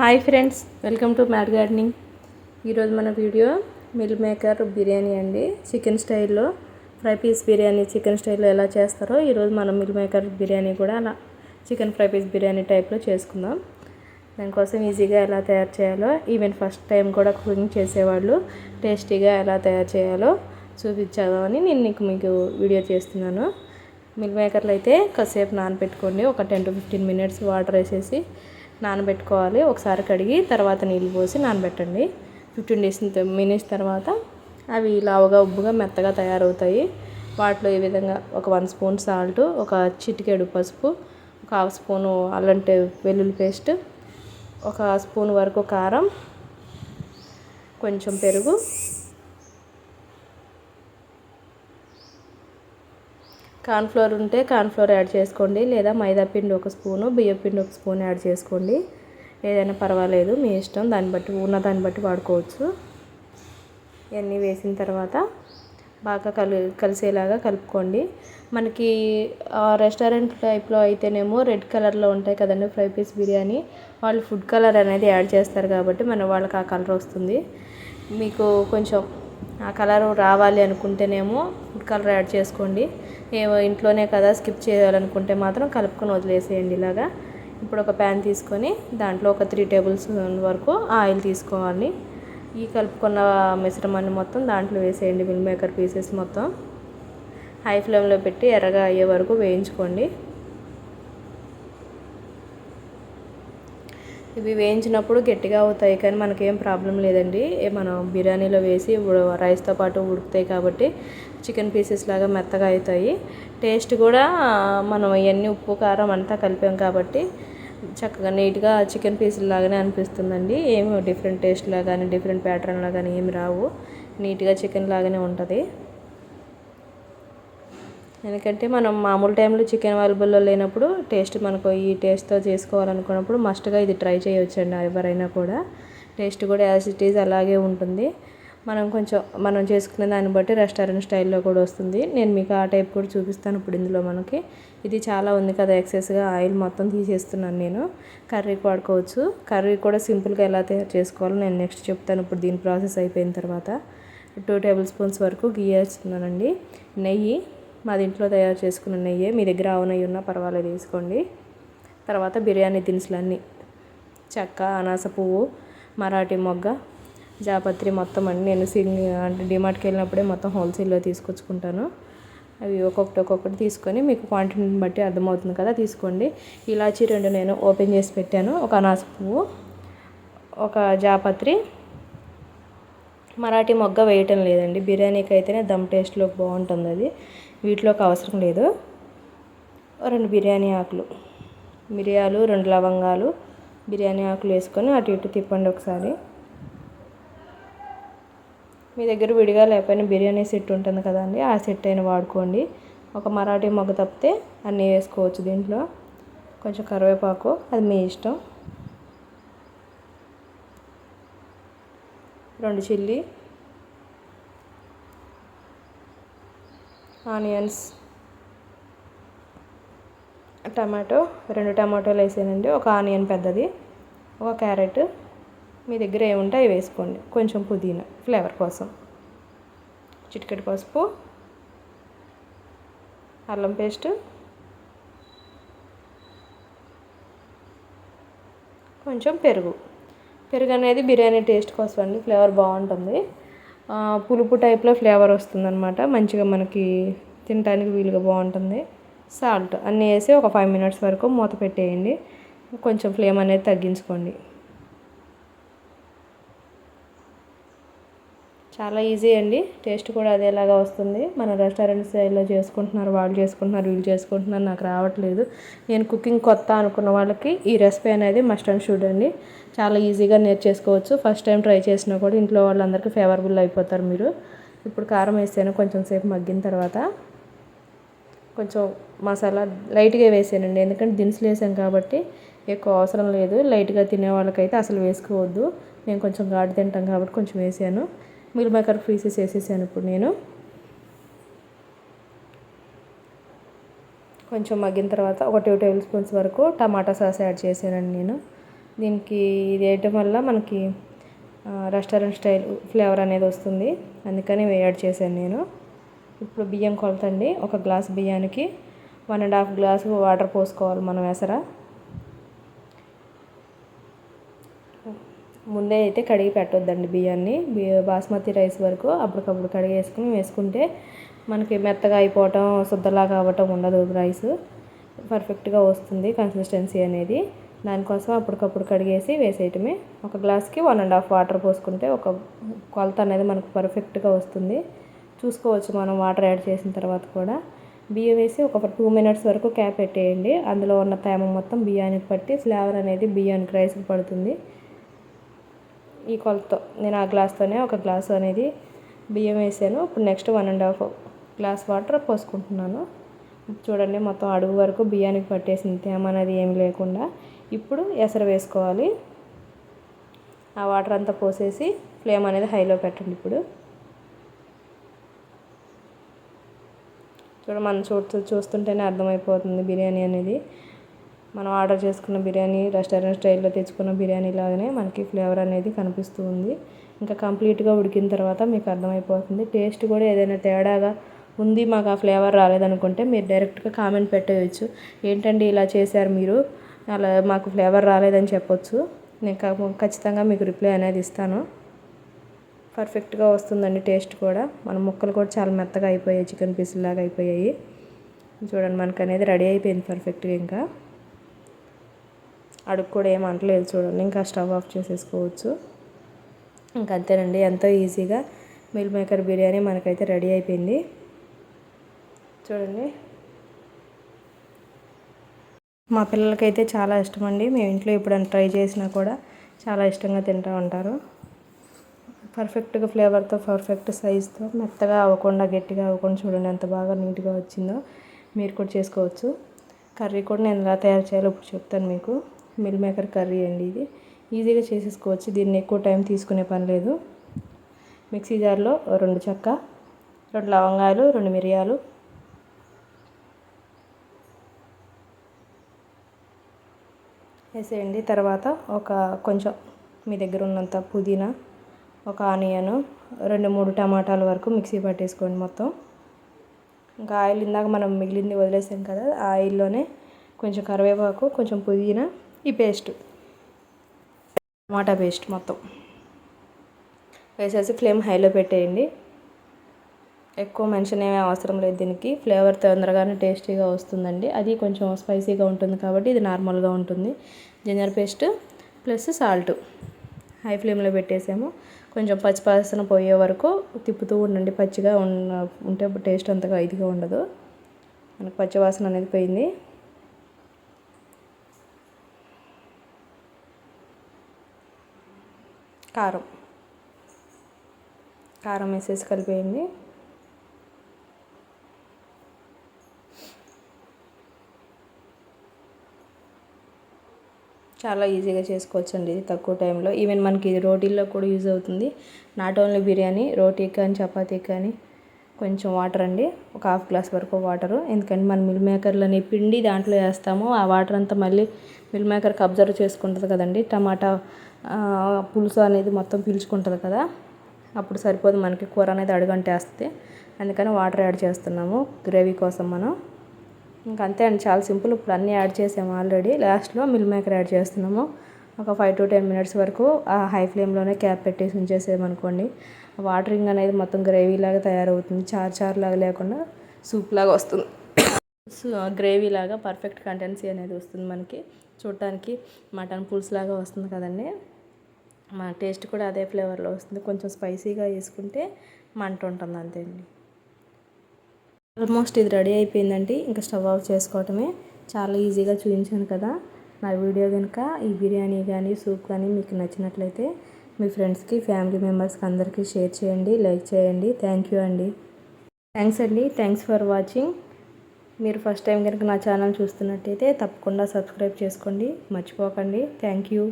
Hi friends welcome to mad gardening. ఈరోజు మన video meal maker biryani అండి. చికెన్ స్టైల్లో ఫ్రై పీస్ బిర్యానీ చికెన్ స్టైల్లో ఎలా చేస్తారో ఈరోజు మనం మిల్ మేకర్ బిర్యానీ కూడా అలా చికెన్ ఫ్రై పీస్ బిర్యానీ టైప్లో చేసుకుందాం. దానికోసం ఈజీగా ఎలా తయారు చేయాలో ఈవెన్ ఫస్ట్ టైం కూడా కుకింగ్ చేసేవాళ్ళు టేస్టీగా ఎలా తయారు చేయాలో చూపించాలని నేను నీకు మీకు వీడియో చేస్తున్నాను. మిల్ మేకర్లు అయితే కాసేపు నానబెట్టుకోండి ఒక ten to fifteen minutes water వేసేసి నానబెట్టుకోవాలి. ఒకసారి కడిగి తర్వాత నీళ్ళు పోసి నానబెట్టండి. ఫిఫ్టీన్ డేస్ మినిట్స్ తర్వాత అవి లావుగా ఉబ్బుగా మెత్తగా తయారవుతాయి. వాటిలో ఈ విధంగా? ఒక వన్ స్పూన్ సాల్ట్ ఒక చిటికెడు పసుపు ఒక హాఫ్ స్పూను అల్లంటే వెల్లుల్లి పేస్ట్ ఒక స్పూన్ వరకు కారం కొంచెం పెరుగు కార్న్ఫ్లోర్ ఉంటే కార్న్ఫ్లోర్ యాడ్ చేసుకోండి. లేదా మైదా పిండి ఒక స్పూను బియ్యం పిండి ఒక స్పూన్ యాడ్ చేసుకోండి. ఏదైనా పర్వాలేదు మీ ఇష్టం. దాన్ని బట్టి ఉన్న దాన్ని బట్టి వాడుకోవచ్చు. ఇవన్నీ వేసిన తర్వాత బాగా కలి కలిసేలాగా కలుపుకోండి. మనకి రెస్టారెంట్ టైప్లో అయితేనేమో రెడ్ కలర్లో ఉంటాయి కదండి ఫ్రై పీస్ బిర్యానీ. వాళ్ళు ఫుడ్ కలర్ అనేది యాడ్ చేస్తారు కాబట్టి మన వాళ్ళకి ఆ కలర్ వస్తుంది. మీకు కొంచెం ఆ కలర్ రావాలి అనుకుంటేనేమో ఫుడ్ కలర్ యాడ్ చేసుకోండి. ఏమో ఇంట్లోనే కదా స్కిప్ చేయాలనుకుంటే మాత్రం కలుపుకొని వదిలేసేయండి ఇలాగా. ఇప్పుడు ఒక ప్యాన్ తీసుకొని దాంట్లో ఒక త్రీ టేబుల్ స్పూన్ వరకు ఆయిల్ తీసుకోవాలి. ఈ కలుపుకున్న మిశ్రమాన్ని మొత్తం దాంట్లో వేసేయండి మిల్ మేకర్ పీసెస్ మొత్తం. హై ఫ్లేమ్లో పెట్టి ఎర్రగా అయ్యే వరకు వేయించుకోండి. ఇవి వేయించినప్పుడు గట్టిగా అవుతాయి కానీ మనకేం ప్రాబ్లం లేదండి. మనం బిర్యానీలో వేసి రైస్తో పాటు ఉడుకుతాయి కాబట్టి చికెన్ పీసెస్ లాగా మెత్తగా అవుతాయి. టేస్ట్ కూడా మనం ఇవన్నీ ఉప్పు కారం అంతా కలిపాం కాబట్టి చక్కగా నీట్గా చికెన్ పీసులు లాగానే అనిపిస్తుందండి. ఏమి డిఫరెంట్ టేస్ట్ కానీ డిఫరెంట్ ప్యాటర్న్లో కానీ ఏమి రావు. నీట్గా చికెన్ లాగానే ఉంటుంది. ఎందుకంటే మనం మామూలు టైంలో చికెన్ అవైలబుల్లో లేనప్పుడు టేస్ట్ మనకు ఈ టేస్ట్తో చేసుకోవాలనుకున్నప్పుడు మస్ట్గా ఇది ట్రై చేయొచ్చండి ఎవరైనా కూడా. టేస్ట్ కూడా యాజ్ ఇట్ ఈజ్ అలాగే ఉంటుంది. మనం కొంచెం మనం చేసుకునే దాన్ని బట్టి రెస్టారెంట్ స్టైల్లో కూడా వస్తుంది. నేను మీకు ఆ టైప్ కూడా చూపిస్తాను ఇప్పుడు ఇందులో మనకి. ఇది చాలా ఉంది కదా ఎక్సెస్గా ఆయిల్ మొత్తం తీసేస్తున్నాను నేను. కర్రీకి వాడుకోవచ్చు. కర్రీ కూడా సింపుల్గా ఎలా తయారు చేసుకోవాలో నేను నెక్స్ట్ చెప్తాను ఇప్పుడు దీని ప్రాసెస్ అయిపోయిన తర్వాత. టూ టేబుల్ స్పూన్స్ వరకు గీ వేస్తున్నానండి. నెయ్యి మాది ఇంట్లో తయారు చేసుకున్న నెయ్యే. మీ దగ్గర ఆవు నెయ్యి ఉన్నా పర్వాలేదు వేసుకోండి. తర్వాత బిర్యానీ దినుసులన్నీ. చెక్క అనాస పువ్వు మరాఠీ మొగ్గ జాపత్రి మొత్తం అన్నీ నేను సింగ్ అంటే డిమార్ట్కి వెళ్ళినప్పుడే మొత్తం హోల్సేల్లో తీసుకొచ్చుకుంటాను. అవి ఒక్కొక్కటి ఒక్కొక్కటి తీసుకొని మీకు క్వాంటిటీని బట్టి అర్థమవుతుంది కదా తీసుకోండి. ఇలాచి రెండు నేను ఓపెన్ చేసి పెట్టాను. ఒక అనాస పువ్వు ఒక జాపత్రి. మరాఠీ మొగ్గ వేయటం లేదండి. బిర్యానీకి అయితేనే దమ్ టేస్ట్లో బాగుంటుంది అది. వీటిలోకి అవసరం లేదు. రెండు బిర్యానీ ఆకులు. మిరియాలు రెండు లవంగాలు బిర్యానీ ఆకులు వేసుకొని అటు ఇటు తిప్పండి ఒకసారి. మీ దగ్గర విడిగా లేకపోయినా బిర్యానీ సెట్ ఉంటుంది కదండి ఆ సెట్ అయినా వాడుకోండి. ఒక మరాఠీ మొగ్గ తప్పితే అన్నీ వేసుకోవచ్చు దీంట్లో. కొంచెం కరివేపాకు అది మీ ఇష్టం. రెండు చిల్లీ ఆనియన్స్ టమాటో రెండు టమాటోలు వేసానండి. ఒక ఆనియన్ పెద్దది ఒక క్యారెట్. మీ దగ్గర ఏముంటే అవి వేసుకోండి. కొంచెం పుదీనా ఫ్లేవర్ కోసం. చిటికెట్ పసుపు అల్లం పేస్ట్ కొంచెం పెరుగు. పెరుగు అనేది బిర్యానీ టేస్ట్ కోసం అండి. ఫ్లేవర్ బాగుంటుంది. పులుపు టైప్లో ఫ్లేవర్ వస్తుందన్నమాట. మంచిగా మనకి తినడానికి వీలుగా బాగుంటుంది. సాల్ట్ అన్నీ వేసి ఒక ఫైవ్ మినిట్స్ వరకు మూత పెట్టేయండి. కొంచెం ఫ్లేమ్ అనేది తగ్గించుకోండి. చాలా ఈజీ అండి. టేస్ట్ కూడా అదేలాగా వస్తుంది. మన రెస్టారెంట్ స్టైల్లో చేసుకుంటున్నారు వాళ్ళు చేసుకుంటున్నారు వీళ్ళు చేసుకుంటున్నారు నాకు రావట్లేదు. నేను కుకింగ్ కొత్త అనుకున్న వాళ్ళకి ఈ రెసిపీ అనేది మస్ట్ అండ్ షుడ్ అండి. చాలా ఈజీగా నేర్చేసుకోవచ్చు. ఫస్ట్ టైం ట్రై చేసినా కూడా ఇంట్లో వాళ్ళందరికీ ఫేవరబుల్ అయిపోతారు మీరు. ఇప్పుడు కారం వేసాను కొంచెం సేపు మగ్గిన తర్వాత. కొంచెం మసాలా లైట్గా వేసానండి. ఎందుకంటే దినుసులు వేసాం కాబట్టి ఎక్కువ అవసరం లేదు. లైట్గా తినే వాళ్ళకైతే అసలు వేసుకోవద్దు. నేను కొంచెం ఘాటు తింటాం కాబట్టి కొంచెం వేసాను. మిల్ మేకర్ పీసెస్ వేసేసాను ఇప్పుడు నేను. కొంచెం మగ్గిన తర్వాత ఒక టూ టేబుల్ స్పూన్స్ వరకు టమాటా సాస్ యాడ్ చేశానండి నేను. దీనికి ఇది వేయటం వల్ల మనకి రెస్టారెంట్ స్టైల్ ఫ్లేవర్ అనేది వస్తుంది. అందుకని యాడ్ చేశాను నేను. ఇప్పుడు బియ్యం కొలతండి. ఒక గ్లాస్ బియ్యానికి one and half glass water పోసుకోవాలి మనం ఎసరా. ముందే అయితే కడిగి పెట్టొద్దండి బియ్యాన్ని. బాస్మతి రైస్ వరకు అప్పటికప్పుడు కడిగి వేసుకుని వేసుకుంటే మనకి మెత్తగా అయిపోవటం శుద్ధలాగా అవ్వటం ఉండదు రైస్. పర్ఫెక్ట్గా వస్తుంది కన్సిస్టెన్సీ అనేది. దానికోసం అప్పటికప్పుడు కడిగేసి వేసేయటమే. ఒక గ్లాస్కి వన్ అండ్ హాఫ్ వాటర్ పోసుకుంటే ఒక కొలత అనేది మనకు పర్ఫెక్ట్గా వస్తుంది. చూసుకోవచ్చు మనం వాటర్ యాడ్ చేసిన తర్వాత కూడా. బియ్యం వేసి ఒక టూ మినిట్స్ వరకు క్యాప్ పెట్టేయండి. అందులో ఉన్న తేమ మొత్తం బియ్యానికి పట్టి ఫ్లేవర్ అనేది బియ్యానికి రైస్కి పడుతుంది. ఈ కొలతో నేను ఆ గ్లాస్తోనే ఒక గ్లాస్ అనేది బియ్యం వేసాను. ఇప్పుడు next one and half glass water పోసుకుంటున్నాను. చూడండి మొత్తం అడుగు వరకు బియ్యానికి పట్టేసింది. తేమ అనేది ఏమి లేకుండా ఇప్పుడు ఎసరు వేసుకోవాలి. ఆ వాటర్ అంతా పోసేసి ఫ్లేమ్ అనేది హైలో పెట్టండి ఇప్పుడు. చూడ మనం చూ చూస్తుంటేనే అర్థమైపోతుంది బిర్యానీ అనేది. మనం ఆర్డర్ చేసుకున్న బిర్యానీ రెస్టారెంట్ స్టైల్లో తెచ్చుకున్న బిర్యానీ లాగానే మనకి ఫ్లేవర్ అనేది కనిపిస్తూ ఉంది. ఇంకా కంప్లీట్గా ఉడికిన తర్వాత మీకు అర్థమైపోతుంది. టేస్ట్ కూడా ఏదైనా తేడాగా ఉంది మాకు ఆ ఫ్లేవర్ రాలేదనుకుంటే మీరు డైరెక్ట్గా కామెంట్ పెట్టేయచ్చు ఏంటండి ఇలా చేశారు మీరు? అలా మాకు ఫ్లేవర్ రాలేదని చెప్పొచ్చు. నేను ఖచ్చితంగా మీకు రిప్లై అనేది ఇస్తాను. పర్ఫెక్ట్గా వస్తుందండి టేస్ట్ కూడా. మన ముక్కలు కూడా చాలా మెత్తగా అయిపోయాయి చికెన్ పీసులాగా అయిపోయాయి. చూడండి మనకు అనేది రెడీ అయిపోయింది పర్ఫెక్ట్గా ఇంకా. అడుగు కూడా ఏం అంటలేదు చూడండి. ఇంకా స్టవ్ ఆఫ్ చేసేసుకోవచ్చు. ఇంకా అంతేనండి. ఎంతో ఈజీగా మిల్ మేకర్ బిర్యానీ మనకైతే రెడీ అయిపోయింది. చూడండి. మా పిల్లలకైతే చాలా ఇష్టం అండి మేము ఇంట్లో ఎప్పుడైనా ట్రై చేసినా కూడా చాలా ఇష్టంగా తింటూ ఉంటారు. పర్ఫెక్ట్గా ఫ్లేవర్తో పర్ఫెక్ట్ సైజ్తో మెత్తగా అవ్వకుండా గట్టిగా అవ్వకుండా చూడండి ఎంత బాగా నీట్గా వచ్చిందో. మీరు కూడా చేసుకోవచ్చు. కర్రీ కూడా నేను ఎలా తయారు చేయాలో ఇప్పుడు చెప్తాను మీకు. మిల్ మేకర్ కర్రీ అండి ఇది. ఈజీగా చేసేసుకోవచ్చు. దీన్ని ఎక్కువ టైం తీసుకునే పని లేదు. మిక్సీ జార్లో రెండు చెక్క రెండు లవంగాలు రెండు మిరియాలు. వేసేయండి. తర్వాత ఒక కొంచెం మీ దగ్గర ఉన్నంత పుదీనా ఒక ఆనియన్ రెండు మూడు టమాటాల వరకు మిక్సీ పట్టేసుకోండి మొత్తం. ఇంకా ఆయిల్ ఇందాక మనం మిగిలింది వదిలేసాం కదా ఆ ఆయిల్లోనే కొంచెం కరివేపాకు కొంచెం పుదీనా ఈ పేస్ట్. టమాటా పేస్ట్ మొత్తం. వేసేసి ఫ్లేమ్ హైలో పెట్టేయండి. ఎక్కువ మెన్షన్ ఏమీ అవసరం లేదు దీనికి. ఫ్లేవర్ తొందరగానే టేస్టీగా వస్తుందండి. అది కొంచెం స్పైసీగా ఉంటుంది కాబట్టి ఇది నార్మల్గా ఉంటుంది. Ginger paste plus salt. High ఫ్లేమ్లో పెట్టేసాము. కొంచెం పచ్చిపాసన పోయే వరకు తిప్పుతూ ఉండండి. పచ్చిగా ఉంటే టేస్ట్ అంతగా ఇదిగా ఉండదు. మనకు పచ్చివాసన అనేది పోయింది. కారం. కారం వేసేసి కలిపేయండి. చాలా ఈజీగా చేసుకోవచ్చు అండి ఇది తక్కువ టైంలో. ఈవెన్ మనకి ఇది రోటీల్లో కూడా యూజ్ అవుతుంది. నాట్ ఓన్లీ బిర్యానీ రోటీ కానీ చపాతీ కానీ కొంచెం వాటర్ అండి. ఒక హాఫ్ గ్లాస్ వరకు వాటరు. ఎందుకంటే మనం మిల్ మేకర్లని పిండి దాంట్లో వేస్తాము. ఆ వాటర్ అంతా మళ్ళీ మిల్ మేకర్కి అబ్జర్వ్ చేసుకుంటుంది కదండి. టమాటా పులుసు అనేది మొత్తం పీల్చుకుంటుంది కదా. అప్పుడు సరిపోదు మనకి కూర అనేది అడుగంటేస్తే. అందుకని వాటర్ యాడ్ చేస్తున్నాము గ్రేవీ కోసం మనం. ఇంకా అంతే అండి చాలా సింపుల్. ఇప్పుడు అన్నీ యాడ్ చేసాము ఆల్రెడీ. లాస్ట్లో మిల్ మేకర్ యాడ్ చేస్తున్నాము. ఒక ఫైవ్ టు టెన్ మినిట్స్ వరకు ఆ హై ఫ్లేమ్లోనే క్యాప్ పెట్టేసి ఉంచేసామనుకోండి వాటరింగ్ అనేది మొత్తం గ్రేవీ లాగా తయారవుతుంది. చార్ చార్ లాగా లేకుండా సూప్ లాగా వస్తుంది. గ్రేవీ లాగా పర్ఫెక్ట్ కంటెన్సీ అనేది వస్తుంది మనకి. చూడటానికి మటన్ పులుసు లాగా వస్తుంది కదండి. మా టేస్ట్ కూడా అదే ఫ్లేవర్లో వస్తుంది. కొంచెం స్పైసీగా వేసుకుంటే మంట ఉంటుంది అంతే అండి. ఆల్మోస్ట్ ఇది రెడీ అయిపోయిందండి. ఇంకా స్టవ్ ఆఫ్ చేసుకోవటమే. చాలా ఈజీగా చూపించాను కదా. నా వీడియో కనుక ఈ బిర్యానీ కానీ సూప్ కానీ మీకు నచ్చినట్లయితే మీ ఫ్రెండ్స్కి ఫ్యామిలీ మెంబర్స్కి అందరికీ షేర్ చేయండి లైక్ చేయండి. థ్యాంక్ యూ అండి. థ్యాంక్స్ అండి. Thanks for watching. మీరు ఫస్ట్ టైం కనుక నా ఛానల్ చూస్తున్నట్టయితే తప్పకుండా సబ్స్క్రైబ్ చేసుకోండి. మర్చిపోకండి. Thank you.